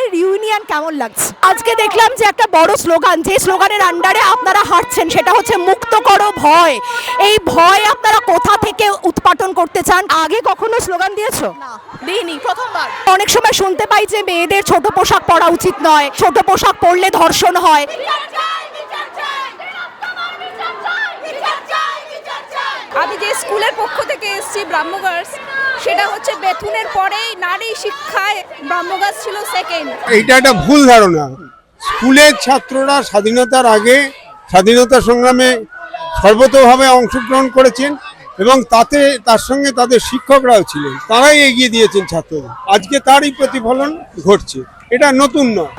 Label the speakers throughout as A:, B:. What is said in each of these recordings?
A: স্কুলের ইউনিয়ন কেমন লাগছে? আজকে দেখলাম যে একটা বড় স্লোগান যে স্লোগানের আন্ডারে আপনারা হাঁটছেন সেটা হচ্ছে মুক্ত করো ভয়। এই ভয় আপনারা কোথা থেকে উৎপাটন করতে চান? আগে কখনো স্লোগান দিয়েছ?
B: না দিইনি প্রথমবার।
A: অনেক সময় শুনতে পাই যে মেয়েদের ছোট পোশাক পরা উচিত নয় ছোট পোশাক পরলে ধর্ষণ হয়।
B: আমি যে স্কুলের পক্ষ থেকে এসেছি ব্রাহ্মগার্স সেটা হচ্ছে বেথুনের পরেই নারী শিক্ষায় ব্রাহ্মগার্স ছিল সেকেন্ড
C: এইটা একটা ভুল ধারণা। স্কুলের ছাত্ররা স্বাধীনতার আগে স্বাধীনতা সংগ্রামে সর্বতভাবে অংশগ্রহণ করেছেন এবং তাতে, তার সঙ্গে তাদের শিক্ষকরাও ছিলেন। তারাই এগিয়ে দিয়েছেন ছাত্রদের। আজকে তারই প্রতিফলন ঘটছে। এটা নতুন নয়।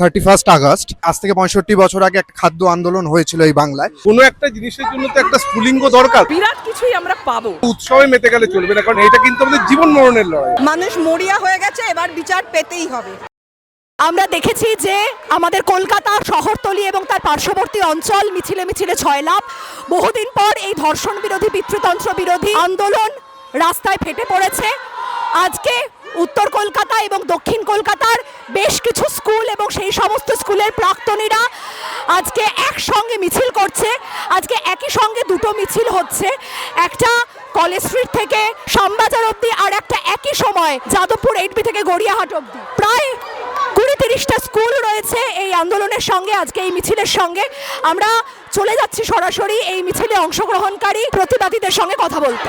D: থার্টি ফার্স্ট আগস্ট আজ থেকে পঁয়ষট্টি বছর আগে একটা খাদ্য আন্দোলন হয়েছিল এই বাংলায়।
E: কোনো একটা জিনিসের জন্য তো একটা স্ফুলিঙ্গ দরকার।
B: বিরাট কিছুই আমরা পাবো।
E: উৎসবে মেতে গেলে চলবে না কারণ এটা কিন্তু আমাদের জীবন মরণের লড়াই।
B: মানুষ মরিয়া হয়ে গেছে এবার বিচার পেতেই হবে।
A: আমরা দেখেছি যে আমাদের কলকাতা শহরতলি এবং তার পার্শ্ববর্তী অঞ্চল মিছিলে মিছিলে ছয়লাভ বহুদিন পর এই ধর্ষণ বিরোধী পিতৃতন্ত্র বিরোধী আন্দোলন রাস্তায় ফেটে পড়েছে। আজকে উত্তর কলকাতা এবং দক্ষিণ কলকাতার বেশ কিছু স্কুল এবং সেই সমস্ত স্কুলের প্রাক্তনীরা আজকে একসঙ্গে মিছিল করছে। আজকে একই সঙ্গে দুটো মিছিল হচ্ছে। একটা কলেজ স্ট্রিট থেকে শ্যামবাজার অবধি আর একটা একই সময় যাদবপুর এইটবি থেকে গড়িয়াহাট অবধি। প্রায় কুড়ি তিরিশটা স্কুল রয়েছে এই আন্দোলনের সঙ্গে, আজকে এই মিছিলের সঙ্গে। আমরা চলে যাচ্ছি সরাসরি এই মিছিলে অংশগ্রহণকারী প্রতিবাদীদের সঙ্গে কথা বলতে।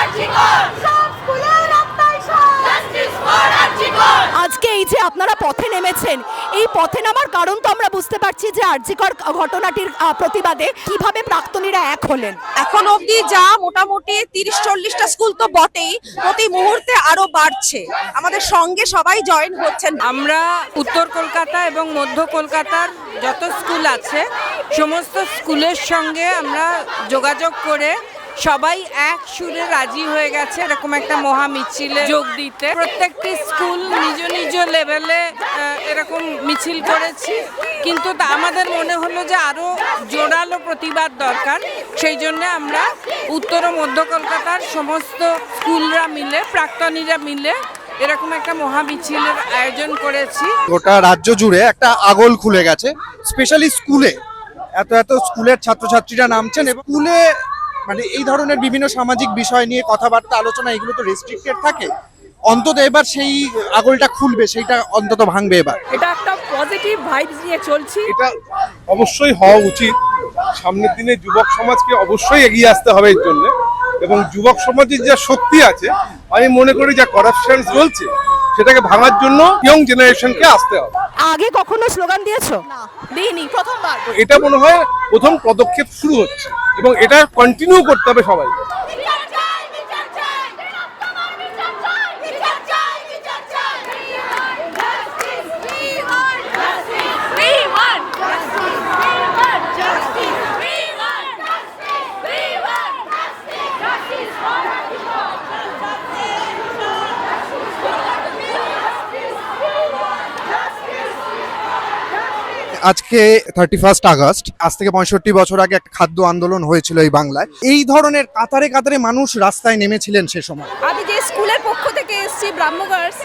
A: আজকে এই যে আপনারা পথে নেমেছেন এই পথে নামার কারণ তো আমরা বুঝতে পারছি যে আর্যিকর ঘটনাটির প্রতিবাদে কীভাবে প্রাক্তনীরা এক হলেন।
B: এখন অবধি যা মোটামুটি তিরিশ চল্লিশটা স্কুল তো বটেই প্রতি মুহূর্তে আরও বাড়ছে। আমাদের সঙ্গে সবাই জয়েন হচ্ছেন।
F: আমরা উত্তর কলকাতা এবং মধ্য কলকাতার যত স্কুল আছে সমস্ত স্কুলের সঙ্গে আমরা যোগাযোগ করে সবাই এক সুরে রাজি হয়ে গেছে, এরকম একটা মহা মিছিলে যোগ দিতে। প্রত্যেকটি স্কুল নিজ নিজ লেভেলে এরকম মিছিল করেছি। কিন্তু আমাদের মনে হলো যে আরও জোরালো প্রতিবাদ দরকার। সেই জন্য আমরা উত্তর ও মধ্য কলকাতার সমস্ত স্কুলরা মিলে, প্রাক্তনীরা মিলে এরকম একটা মহা মিছিলের আয়োজন করেছি।
D: গোটা রাজ্য জুড়ে একটা আগল খুলে গেছে স্পেশালি স্কুলে। এত এত স্কুলের ছাত্রছাত্রীরা নামছেন স্কুলে মানে এই ধরনের বিভিন্ন সামাজিক বিষয় নিয়ে কথাবার্তা আলোচনা এগুলো তো রেস্ট্রিক্টেড থাকে। অন্তত এবার সেই আগলটা খুলবে সেইটা অন্তত ভাঙবে এবার।
B: এটা একটা পজিটিভ ভাইবস নিয়ে চলছি।
E: এটা অবশ্যই হওয়া উচিত। সামনের দিনে যুবক সমাজকে অবশ্যই এগিয়ে আসতে হবে এর জন্য। এবং যুবক সমাজের যা শক্তি আছে আমি মনে করি যা করাপশন চলছে সেটাকে ভাঙার জন্য ইয়ং জেনারেশনকে আসতে হবে।
A: আগে কখনো স্লোগান দিয়েছ?
B: না। প্রথমবার।
E: এটা মনে হয় প্রথম পদক্ষেপ শুরু হচ্ছে এবং এটা কন্টিনিউ করতে হবে সবাইকে।
D: আজকে থার্টি ফার্স্ট আগস্ট আজ থেকে পঁয়ষট্টি বছর আগে একটা খাদ্য আন্দোলন হয়েছিল এই বাংলায়। এই ধরনের কাতারে কাতারে মানুষ রাস্তায় নেমেছিলেন সে সময়।
B: আমি যে স্কুলের পক্ষ থেকে এসেছি ব্রাহ্মগার্স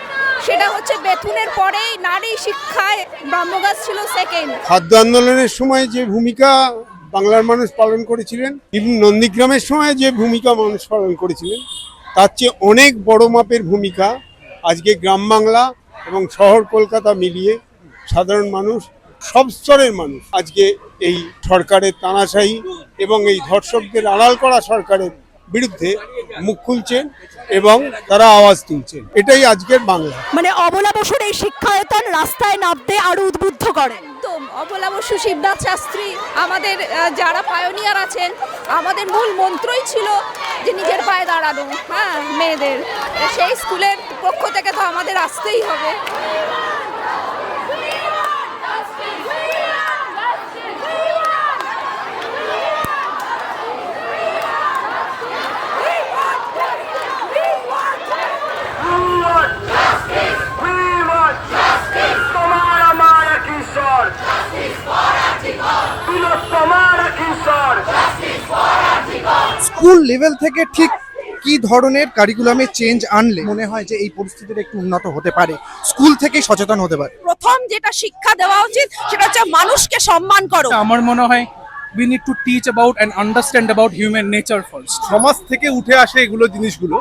B: সেটা হচ্ছে বেথুনের পরেই নারী শিক্ষায় ব্রাহ্মগার্স ছিল সেকেন্ড
C: খাদ্য আন্দোলনের সময় যে ভূমিকা বাংলার মানুষ পালন করেছিলেন এবং নন্দীগ্রামের সময় যে ভূমিকা মানুষ পালন করেছিলেন তার চেয়ে অনেক বড় মাপের ভূমিকা আজকে গ্রাম বাংলা এবং শহর কলকাতা মিলিয়ে সাধারণ মানুষ সব স্তরের মানুষ। আজকে এই সরকারের তানাশাহি এবং এই ধর্ষকদের আড়াল করা সরকারের বিরুদ্ধে মুখ খুলছেন এবং তারা আওয়াজ তুলছেন। এটাই আজকের বাংলা।
A: মানে অবলা বসুর এই শিক্ষায়তন রাস্তায় নামতে আরও উদ্বুদ্ধ করে।
B: একদম অবলা বসু শিবনাথ শাস্ত্রী আমাদের যারা পায়োনিয়ার আছেন আমাদের মূল মন্ত্রই ছিল যে নিজের পায়ে দাঁড়ানো হ্যাঁ মেয়েদের। সেই স্কুলের পক্ষ থেকে তো আমাদের আসতেই হবে।
D: স্কুল লেভেল থেকে ঠিক কি ধরনের কারিকুলামে চেঞ্জ আনলে মনে হয় যে এই পরিস্থিতিটা একটু উন্নত হতে পারে? স্কুল থেকে সচেতন হতে পারে।
B: প্রথম যেটা শিক্ষা দেওয়া উচিত সেটা হচ্ছে মানুষকে সম্মান করো।
G: আমার মনে হয় we need to teach about and understand about human nature first
E: সমাজ থেকে উঠে আসে এগুলো জিনিসগুলো।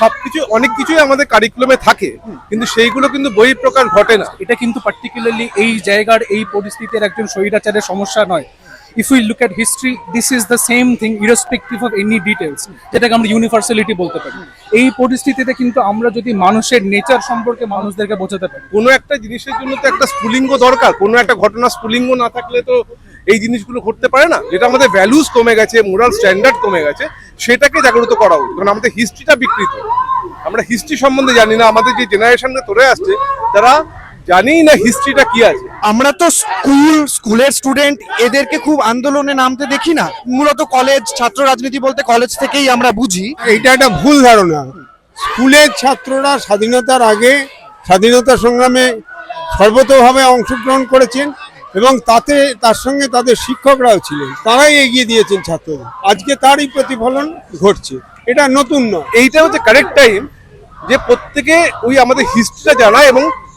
E: সবকিছু অনেক কিছুই আমাদের কারিকুলামে থাকে কিন্তু সেইগুলো কিন্তু বই প্রকার ঘটে না।
G: এটা কিন্তু পার্টিকুলারলি এই জায়গার এই পরিস্থিতির একজন স্বৈরাচারের সমস্যা নয়। If we look at history this is the same thing irrespective of any details যেটাকে আমরা ইউনিভার্সালিটি বলতে পারি। এই পরিস্থিতিতে কিন্তু আমরা যদি মানুষের নেচার সম্পর্কে মানুষদেরকে বোঝাতে পারি।
E: কোনো একটা জিনিসের জন্য তো একটা স্ফুলিঙ্গ দরকার, কোনো একটা ঘটনা স্ফুলিঙ্গ না থাকলে তো এই জিনিসগুলো ঘটতে পারে না। যেটা আমাদের ভ্যালুস কমে গেছে মোরাল স্ট্যান্ডার্ড কমে গেছে, সেটাকে জাগ্রত করা উচিত। কারণ আমাদের হিস্ট্রিটা বিকৃত। আমরা হিস্ট্রি সম্বন্ধে জানি না, আমাদের যে জেনারেশনটা ধরে আসছে, তারা জানেই না হিস্ট্রিটা কি আছে।
D: আমরা তো স্কুল স্কুলের স্টুডেন্ট এদেরকে খুব আন্দোলনে নামতে দেখি না। মূলত কলেজ ছাত্র রাজনীতি বলতে কলেজ থেকেই আমরা বুঝি।
C: এইটা একটা ভুল ধারণা। স্কুলের ছাত্ররা স্বাধীনতার আগে স্বাধীনতা সংগ্রামে সর্বতভাবে অংশগ্রহণ করেছেন এবং তাতে তার সঙ্গে তাদের শিক্ষকরাও ছিলেন। তারাই এগিয়ে দিয়েছেন ছাত্রদের। আজকে তারই প্রতিফলন ঘটছে। এটা নতুন নয়।
E: এইটা হচ্ছে কারেক্ট টাইম যে প্রত্যেকে ওই আমাদের হিস্ট্রিটা জানা এবং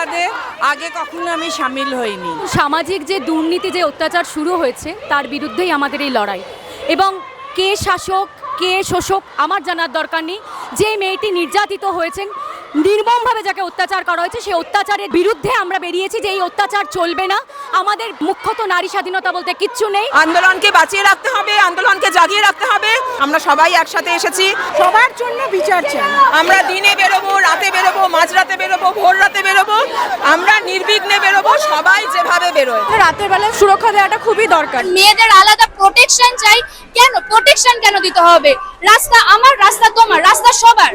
F: প্রতিবাদে আগে কখনো আমি সামিল হইনি।
H: সামাজিক যে দুর্নীতি, যে অত্যাচার শুরু হয়েছে, তার বিরুদ্ধেই আমাদের এই লড়াই। এবং কে শাসক, কে শোষক, আমার জানার দরকার নেই। যে মেয়েটি নির্যাতিত হয়েছেন নির্মমভাবে যাকে অত্যাচার করা হয়েছে সেই অত্যাচারের বিরুদ্ধে আমরা বেরিয়েছি যে এই অত্যাচার চলবে না। আমাদের মুখ্যত নারী স্বাধীনতা বলতে কিচ্ছু নেই।
B: আন্দোলনকে বাঁচিয়ে রাখতে হবে আন্দোলনকে জাগিয়ে রাখতে হবে। আমরা সবাই একসাথে এসেছি। সবার জন্য বিচার চাই। আমরা দিনে বেরোবো রাতে বেরোবো মাঝরাতে বেরোবো ভোর রাতে বেরোবো। আমরা নির্বিঘ্নে বেরোবো সবাই যেভাবে বেরোয়।
H: রাতের বেলায় সুরক্ষা দেওয়াটা খুবই দরকার।
I: মেয়েদের আলাদা প্রোটেকশন চাই। কেন? প্রোটেকশন কেন দিতে হবে? রাস্তা আমার রাস্তা তোমার রাস্তা সবার।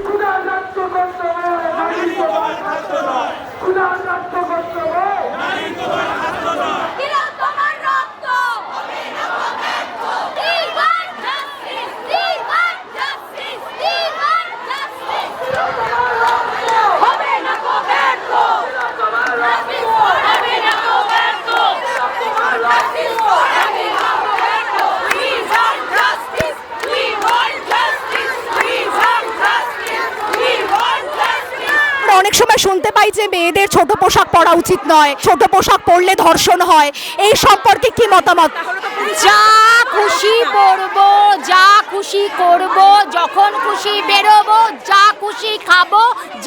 A: অনেক সময় শুনতে পাই যে মেয়েদের ছোট পোশাক পরা উচিত নয়। ছোট পোশাক পরলে ধর্ষণ হয়। এই সম্পর্কে কি মতামত?
H: যা খুশি পরবো যা খুশি করব যখন খুশি বেরোবো যা খুশি খাব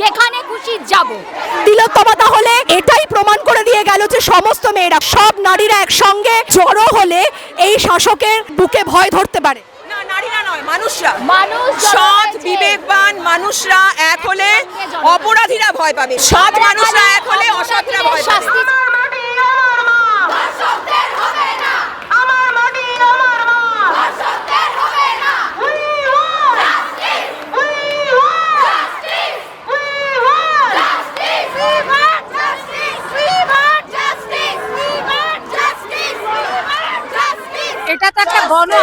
H: যেখানে খুশি যাব।
A: তিলোত্তমা তাহলে এটাই প্রমাণ করে দিয়ে গেল যে সমস্ত মেয়েরা সব নারীরা একসঙ্গে জড়ো হলে এই শাসকের বুকে ভয় ধরতে পারে।
B: নয় মানুষরা।
H: মানুষ
B: সৎ বিবেকবান মানুষরা এক হলে অপরাধীরা ভয় পাবে। সৎ মানুষরা এক হলে অসৎরা ভয় পাবে।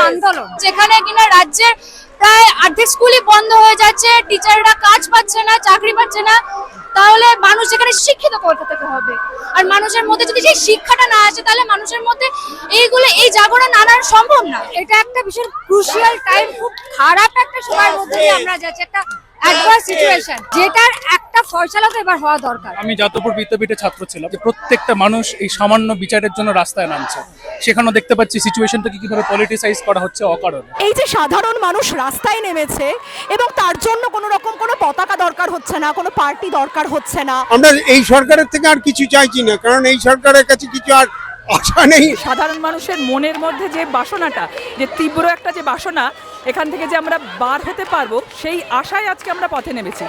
I: আন্দোলন। যেখানে কিনা রাজ্যের প্রায় অর্ধেক স্কুলই বন্ধ হয়ে যাচ্ছে, টিচাররা কাজ পাচ্ছে না, চাকরি পাচ্ছে না, তাহলে মানুষ যেখানে শিক্ষিত করতে থেকে হবে? আর মানুষের মধ্যে যদি সেই শিক্ষাটা না আসে, তাহলে মানুষের মধ্যে এইগুলো, এই জাগরণ আনার সম্ভব না। এটা একটা ভীষণ ক্রুশিয়াল টাইম খুব খারাপ একটা সময়ের মধ্যে আমরা যাচ্ছি। একটা অ্যাডভার্স সিচুয়েশন যেটার একটা ফয়সালা তো এবার হওয়া দরকার।
G: আমি যাদবপুর বিদ্যাপীঠে ছাত্র ছিলাম যে প্রত্যেকটা মানুষ এই সামান্য বিচারের জন্য রাস্তায় নামছে। সেখানেও দেখতে পাচ্ছি সিচুয়েশনটাকে কীভাবে পলিটিসাইজ করা হচ্ছে অকারণে।
A: এই যে সাধারণ মানুষ রাস্তায় নেমেছে এবং তার জন্য কোনো রকম কোনো পতাকা দরকার হচ্ছে না কোনো পার্টি দরকার হচ্ছে না।
C: আমরা এই সরকারের থেকে আর কিছু চাইছি না কারণ এই সরকারের কাছে কিছু আর আশা নেই।
J: সাধারণ মানুষের মনের মধ্যে যে বাসনাটা যে তীব্র একটা যে বাসনা এখান থেকে যে আমরা বার হতে পারব সেই আশায় আজকে আমরা পথে নেমেছি।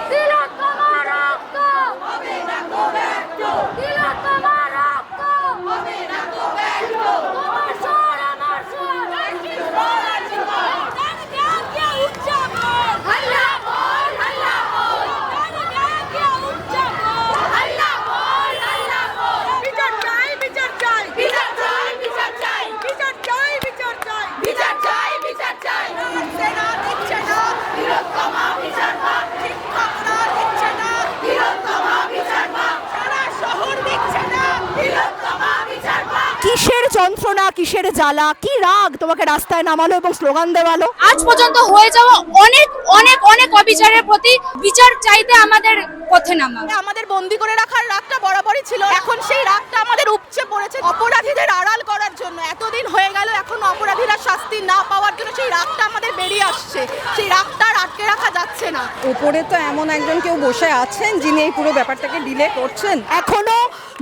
A: জ্বালা কি রাগ? তোমাকে রাস্তায় নামালো এবং স্লোগান দেওয়ালো।
I: আজ পর্যন্ত হয়ে যাওয়া অনেক অনেক অনেক অবিচারের প্রতি বিচার চাইতে আমাদের পথে নামা।
A: আমাদের বন্দি করে রাখার রাগটা বরাবরই ছিল। এখন সেই রাগটা আমাদের উপচে পড়েছে অপরাধীদের আড়াল করার জন্য। এতদিন হয়ে গেল এখন অপরাধীরা শাস্তি না পাওয়ার জন্য সেই রাগটা আমাদের বেরিয়ে আসছে। সেই রাগটা আর আটকে রাখা যাচ্ছে না।
F: উপরে তো এমন একজন কেউ বসে আছেন যিনি এই পুরো ব্যাপারটাকে ডিলে করছেন।
A: এখনও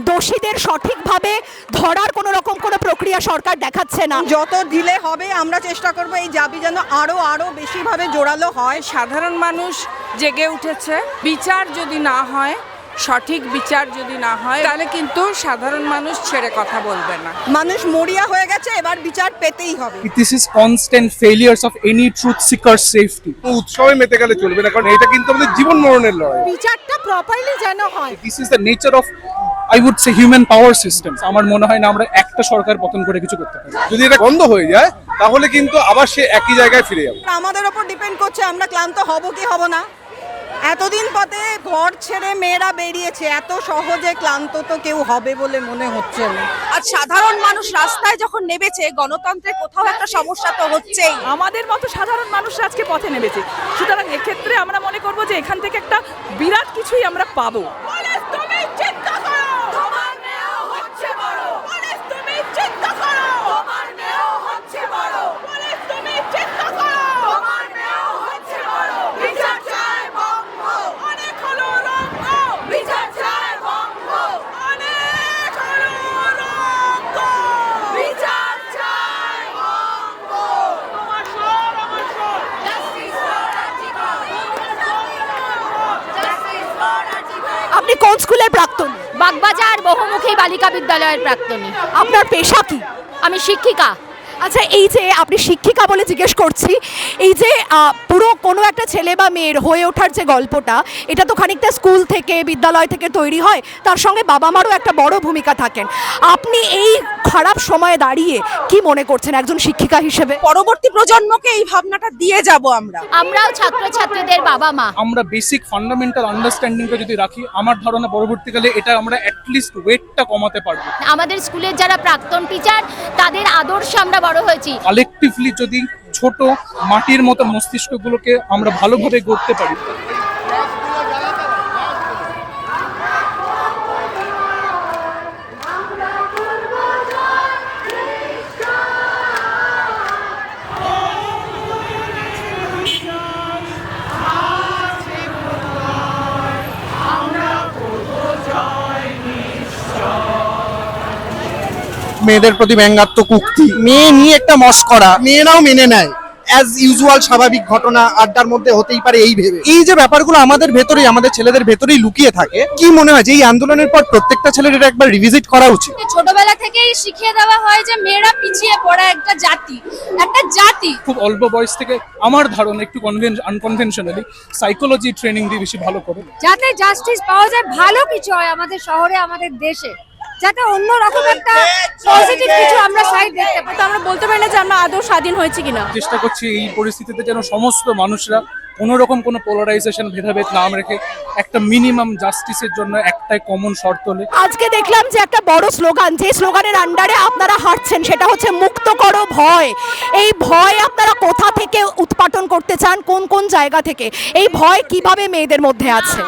A: দোষীদের সঠিকভাবে ধরার কোনো রকম কোনো প্রক্রিয়া সরকার দেখাচ্ছে না।
F: যত ডিলে হবে আমরা চেষ্টা করব এই দাবি যেন আরও আরও বেশিভাবে জোরালো হয়। সাধারণ মানুষ জেগে উঠেছে। বিচার যদি না হয় সঠিক বিচার যদি না হয় তাহলে কিন্তু সাধারণ মানুষ ছেড়ে কথা বলবে না। মানুষ মরিয়া হয়ে গেছে এবার বিচার পেতেই হবে।
G: This is constant failures of any truth seeker safety.
E: উৎসবে মেতে গেলে চলবে না কারণ এটা কিন্তু আমাদের জীবন মরণের লড়াই।
A: বিচারটা প্রপারলি যেন হয়।
G: This is the nature of I would say human power systems. আমার মনে হয় না আমরা একটা সরকার পতন করে কিছু করতে পারি।
E: যদি এটা বন্ধ হয়ে যায় তাহলে কিন্তু আবার সে একই জায়গায় ফিরে যাবে।
F: আমাদের ওপর ডিপেন্ড করছে আমরা ক্লান্ত হব কি হব না। এতদিন পথে ঘর ছেড়ে মেয়েরা বেরিয়েছে এত সহজে ক্লান্ত তো কেউ হবে বলে মনে হচ্ছে না।
B: আর সাধারণ মানুষ রাস্তায় যখন নেমেছে গণতন্ত্রের কোথাও একটা সমস্যা তো হচ্ছেই।
J: আমাদের মতো সাধারণ মানুষ আজকে পথে নেমেছে। সুতরাং এক্ষেত্রে আমরা মনে করব যে এখান থেকে একটা বিরাট কিছুই আমরা পাবো।
A: স্কুলের প্রাক্তন।
H: বাগবাজার বহুমুখী বালিকা বিদ্যালয়ের প্রাক্তনী।
A: আপনার পেশা কি?
H: আমি শিক্ষিকা।
A: আচ্ছা এই যে আপনি শিক্ষিকা বলে জিজ্ঞেস করছি এই যে পুরো কোনো একটা ছেলে বা মেয়ের হয়ে ওঠার যে গল্পটা এটা তো খানিকটা স্কুল থেকে বিদ্যালয় থেকে তৈরি হয় তার সঙ্গে বাবা মারও একটা বড় ভূমিকা থাকেন। আপনি এই খারাপ সময়ে দাঁড়িয়ে কি মনে করছেন একজন শিক্ষিকা হিসেবে?
B: পরবর্তী প্রজন্মকে এই ভাবনাটা দিয়ে যাব আমরা।
H: আমরাও ছাত্রছাত্রীদের বাবা মা।
G: আমরা বেসিক ফান্ডামেন্টাল আন্ডারস্ট্যান্ডিংটা যদি রাখি আমার ধারণা পরবর্তীকালে এটা আমরা অ্যাটলিস্ট ওয়েটটা কমাতে পারব।
H: আমাদের স্কুলের যারা প্রাক্তন টিচার তাদের আদর্শে আমরা বড় হয়েছি।
G: কালেকটিভলি যদি ছোট মাটির মতো মস্তিষ্কগুলোকে আমরা ভালোভাবে গড়তে পারি
D: মেয়েদের প্রতি ব্যঙ্গাত্মক উক্তি মেয়ে নিয়ে একটা মস্করা মেয়েরাও মেনে নেয়। অ্যাজ ইউজুয়াল স্বাভাবিক ঘটনা আড্ডার মধ্যে হতেই পারে এই ভেবে। এই যে ব্যাপারগুলো আমাদের ভেতরেই আমাদের ছেলেদের ভেতরেই লুকিয়ে থাকে কি মনে হয় যে এই আন্দোলনের পর প্রত্যেকটা ছেলের এটা একবার রিভিজিট করা উচিত?
I: ছোটবেলা থেকেই শিখিয়ে দেওয়া হয় যে মেয়েরা পিছিয়ে পড়া একটা জাতি। একটা জাতি।
G: খুব অল্প বয়স থেকে আমার ধারণা একটু কনভেন আনকনভেনশনালি সাইকোলজি ট্রেনিং দিয়ে বেশি ভালো করে
I: যাতে জাস্টিস পাওয়া যায় ভালো কিছু হয় আমাদের শহরে আমাদের দেশে। যাতে অন্য রকম একটা পজিটিভ কিছু আমরা সাইড দেখতে পাই।
H: তো আমরা বলতে পারি না যে আমরা আদৌ স্বাধীন হয়েছি কিনা।
G: চেষ্টা করছি এই পরিস্থিতিতে যেন সমস্ত মানুষরা কোনো রকম কোনো পোলারাইজেশন ভেদাভেদ না রেখে একটা মিনিমাম জাস্টিসের জন্য একটাই কমন শর্ত তোলে
A: আজকে দেখলাম যে একটা বড় স্লোগান যে স্লোগানের আন্ডারে আপনারা হাঁটছেন সেটা হচ্ছে মুক্ত করো ভয়। এই ভয় আপনারা কোথা থেকে উৎপাটন করতে চান? কোন কোন জায়গা থেকে? এই ভয় কীভাবে মেয়েদের মধ্যে আছে?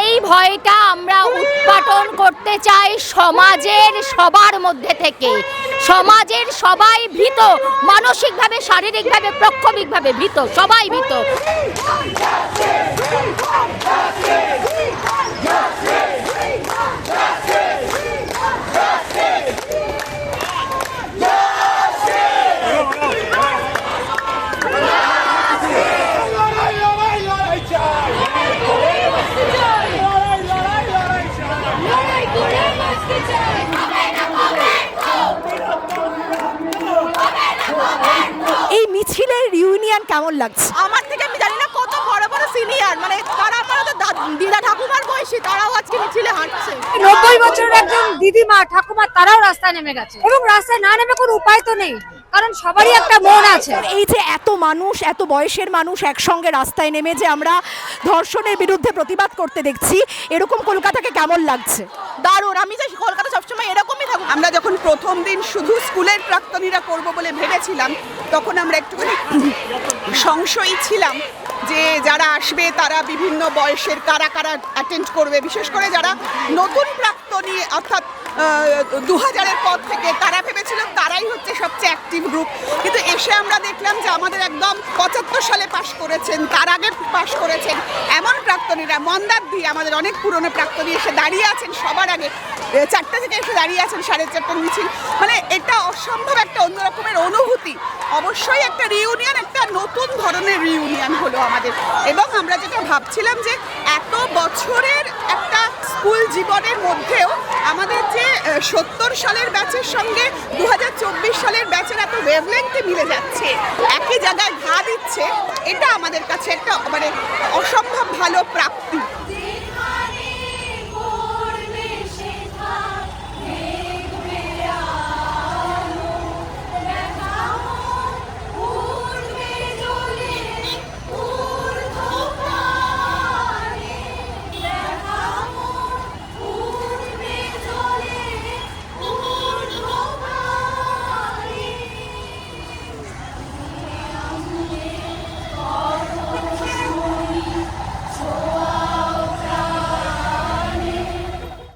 H: এই ভয়টা আমরা উৎপাটন করতে চাই সমাজের সবার মধ্যে থেকে। সমাজের সবাই ভীত মানসিকভাবে শারীরিকভাবে প্রক্ষোভিকভাবে ভীত সবাই ভীত
A: এই মিছিলের ইউনিয়ন কেমন লাগছে?
B: আমার থেকে আমি জানি না কত বড় বড় সিনিয়র মানে তারা আপনারা তো দিদা ঠাকুমার বয়সী তারাও আজকে মিছিলে হাঁটছে।
I: নব্বই বছরের একজন দিদিমা ঠাকুমা তারাও রাস্তায় নেমে গেছে। এবং রাস্তায় না নেমে কোনো উপায় তো নেই। কারণ সবারই একটা মন আছে।
A: এই যে এত মানুষ এত বয়সের মানুষ একসঙ্গে রাস্তায় নেমে যে আমরা ধর্ষণের বিরুদ্ধে প্রতিবাদ করতে দেখছি এরকম কলকাতাকে কেমন লাগছে?
B: দারুণ। আমি চাই কলকাতা সবসময় এরকমই থাকুক। আমরা যখন প্রথম দিন শুধু স্কুলের প্রাক্তনীরা করব বলে ভেবেছিলাম তখন আমরা একটুখানি সংশয়ী ছিলাম যে যারা আসবে তারা বিভিন্ন বয়সের কারা কারা অ্যাটেন্ড করবে। বিশেষ করে যারা নতুন প্রাক্তনী অর্থাৎ দু হাজারের পর থেকে তারা ভেবেছিল তারাই হচ্ছে সবচেয়ে অ্যাক্টিভ গ্রুপ কিন্তু এসে আমরা দেখলাম যে আমাদের একদম পঁচাত্তর সালে পাশ করেছেন, তার আগে পাশ করেছেন এমন প্রাক্তনীরা। মন্দার দিয়ে আমাদের অনেক পুরনো প্রাক্তনী এসে দাঁড়িয়ে আছেন সবার আগে। চারটে থেকে এসে দাঁড়িয়ে আছেন সাড়ে চারটার মিছিল। মানে এটা অসম্ভব একটা অন্য রকমের অনুভূতি। অবশ্যই একটা রিউনিয়ন একটা নতুন ধরনের রিউনিয়ন হলো আমাদের। এবং আমরা যেটা ভাবছিলাম যে এত বছরের একটা স্কুল জীবনের মধ্যেও আমাদের যে সত্তর সালের ব্যাচের সঙ্গে দু হাজার চব্বিশ সালের ব্যাচের এত ওয়েভলেন্থে মিলে যাচ্ছে, একই জায়গায় ঘা দিচ্ছে, এটা আমাদের কাছে একটা মানে অসম্ভব ভালো প্রাপ্তি।